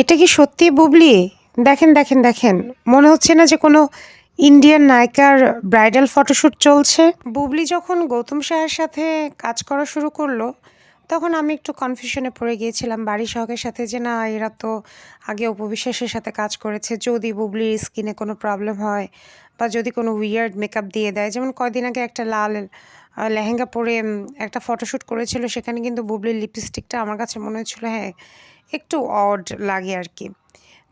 এটা কি সত্যি বুবলি? দেখেন দেখেন দেখেন। মনে হচ্ছে না যে কোনো ইন্ডিয়ান নায়িকার ব্রাইডাল ফটোশ্যুট চলছে। বুবলি যখন গৌতম শাহের সাথে কাজ করা শুরু করল, তখন আমি একটু কনফিউশনে পড়ে গিয়েছিলাম। বাড়ি সহকের সাথে যে, না, এরা তো আগে উপবিশ্বাসের সাথে কাজ করেছে। যদি বুবলির স্কিনে কোনো প্রবলেম হয় বা যদি কোনো উইয়ার্ড মেকআপ দিয়ে দেয়। যেমন কয়দিন আগে একটা লাল লেহেঙ্গা পরে একটা ফটোশ্যুট করেছিল, সেখানে কিন্তু বুবলির লিপস্টিকটা আমার কাছে মনে হচ্ছিল হ্যাঁ একটু অড লাগে আর কি।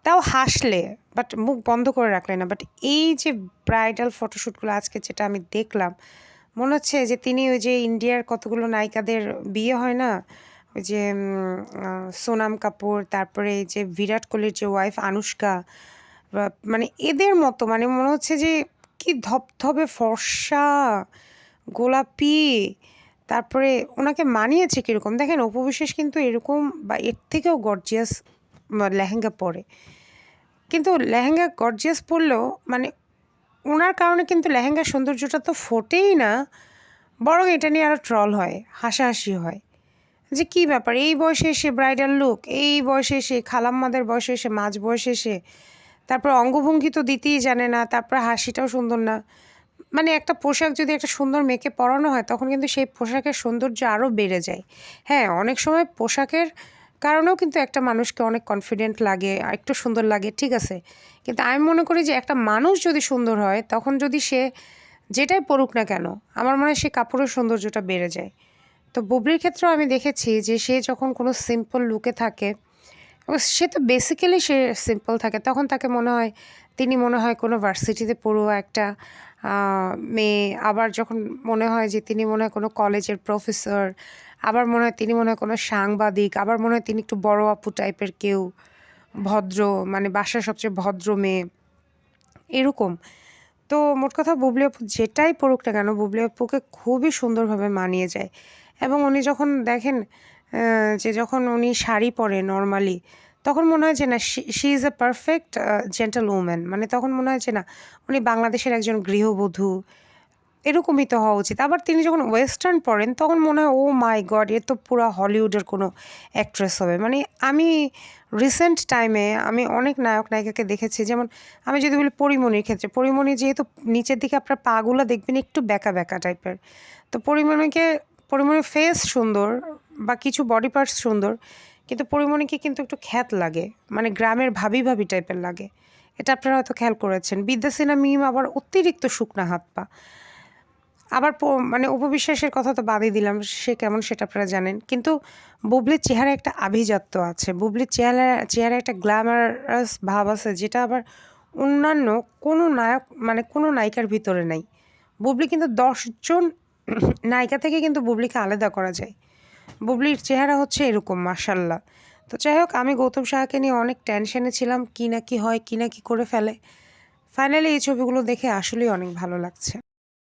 তাও হাসলে বাট মুখ বন্ধ করে রাখলে না। বাট এই যে ব্রাইডাল ফটোশ্যুটগুলো আজকে যেটা আমি দেখলাম, মনে হচ্ছে যে তিনি ওই যে ইন্ডিয়ার কতগুলো নায়িকাদের বিয়ে হয় না? ওই যে সোনাম কাপুর, তারপরে এই যে বিরাট কোহলির যে ওয়াইফ আনুষ্কা মানে এদের মতো মানে মনে হচ্ছে যে কি ধপধপে ফর্সা গোলাপি, তারপরে ওনাকে মানিয়েছে কীরকম? দেখেন উপবিশেষ কিন্তু এরকম বা এর থেকেও গর্জিয়াস লেহেঙ্গা পরে। কিন্তু লেহেঙ্গা গর্জিয়াস পরলেও মানে ওনার কারণে কিন্তু লেহেঙ্গার সৌন্দর্যটা তো ফোটেই না, বরং এটা নিয়ে আরও ট্রল হয়, হাসাহাসি হয়। যে কি ব্যাপার, এই বয়সে এসে ব্রাইডাল লুক এই বয়সে এসে, খালাম্মাদের বয়সে এসে, মাঝ বয়সে এসে, তারপর অঙ্গভঙ্গি তো দিতেই জানে না, তারপর হাসিটাও সুন্দর না। মানে একটা পোশাক যদি একটা সুন্দর মেয়েকে পরানো হয়, তখন কিন্তু সেই পোশাকের সৌন্দর্য আরও বেড়ে যায়। হ্যাঁ অনেক সময় পোশাকের কারণেও কিন্তু একটা মানুষকে অনেক কনফিডেন্ট লাগে, একটু সুন্দর লাগে, ঠিক আছে। কিন্তু আমি মনে করি যে একটা মানুষ যদি সুন্দর হয়, তখন যদি সে যেটাই পড়ুক না কেন, আমার মনে হয় সে কাপড়ের সৌন্দর্যটা বেড়ে যায়। তো বুবলির ক্ষেত্রেও আমি দেখেছি যে সে যখন কোনো সিম্পল লুকে থাকে সে তো বেসিক্যালি সে সিম্পল থাকে, তখন তাকে মনে হয়, তিনি মনে হয় কোনো ভার্সিটিতে পড়ুয়া একটা মেয়ে। আবার যখন মনে হয় যে তিনি মনে হয় কোনো কলেজের প্রফেসর, আবার মনে হয় তিনি মনে হয় কোনো সাংবাদিক, আবার মনে হয় তিনি একটু বড় আপু টাইপের কেউ, ভদ্র মানে বাসার সবচেয়ে ভদ্র মেয়ে, এরকম। তো মোট কথা বুবলি আপু যেটাই পড়ুক না কেন, বুবলি আপুকে খুবই সুন্দরভাবে মানিয়ে যায়। এবং উনি যখন দেখেন যে যখন উনি শাড়ি পরে নর্মালি তখন মনে হয় যে না, she is a perfect gentle woman মানে তখন মনে হয় যে না, উনি বাংলাদেশের একজন গৃহবধূ। এরকমই তো হওয়া উচিত। আবার তিনি যখন ওয়েস্টার্ন পড়েন, তখন মনে হয় ও মাই গড এ তো পুরো হলিউডের কোনো অ্যাক্ট্রেস হবে। মানে আমি রিসেন্ট টাইমে আমি অনেক নায়ক, নায়িকাকে দেখেছি। যেমন আমি যদি বলি পরিমণির ক্ষেত্রে, পরিমণি যেহেতু নিচের দিকে আপনার পাগুলো দেখবেন, একটু ব্যাকা ব্যাকা টাইপের তো পরিমণিকে, পরিমণির ফেস সুন্দর বা কিছু বডি পার্টস সুন্দর। কিন্তু পরিমণিকে কিন্তু একটু খ্যাত লাগে। মানে গ্রামের ভাবি ভাবি টাইপের লাগে। এটা আপনারা হয়তো খেয়াল করেছেন। বিদ্যা বিদ্যাসিনা মিম আবার অতিরিক্ত শুকনা হাত পা। আবার মানে উপবিশ্বাসের কথা তো বাদই দিলাম, সে কেমন সেটা আপনারা জানেন। কিন্তু বুবলির চেহারা একটা আভিজাত্য আছে। বুবলির চেহারা চেহারা একটা গ্ল্যামারাস ভাব আছে, যেটা আবার অন্যান্য কোনো নায়ক মানে কোনো নায়িকার ভিতরে নাই। বুবলি কিন্তু দশজন নায়িকা থেকে কিন্তু বুবলিকে আলাদা করা যায়। বুবলির চেহারা হচ্ছে এরকম মাসাল্লাহ তো যাই হোক আমি গৌতম সাহাকে নিয়ে অনেক টেনশনে ছিলাম, কী না কী হয়, কী না কী করে ফেলে। ফাইনালি এই ছবিগুলো দেখে আসলেই অনেক ভালো লাগছে।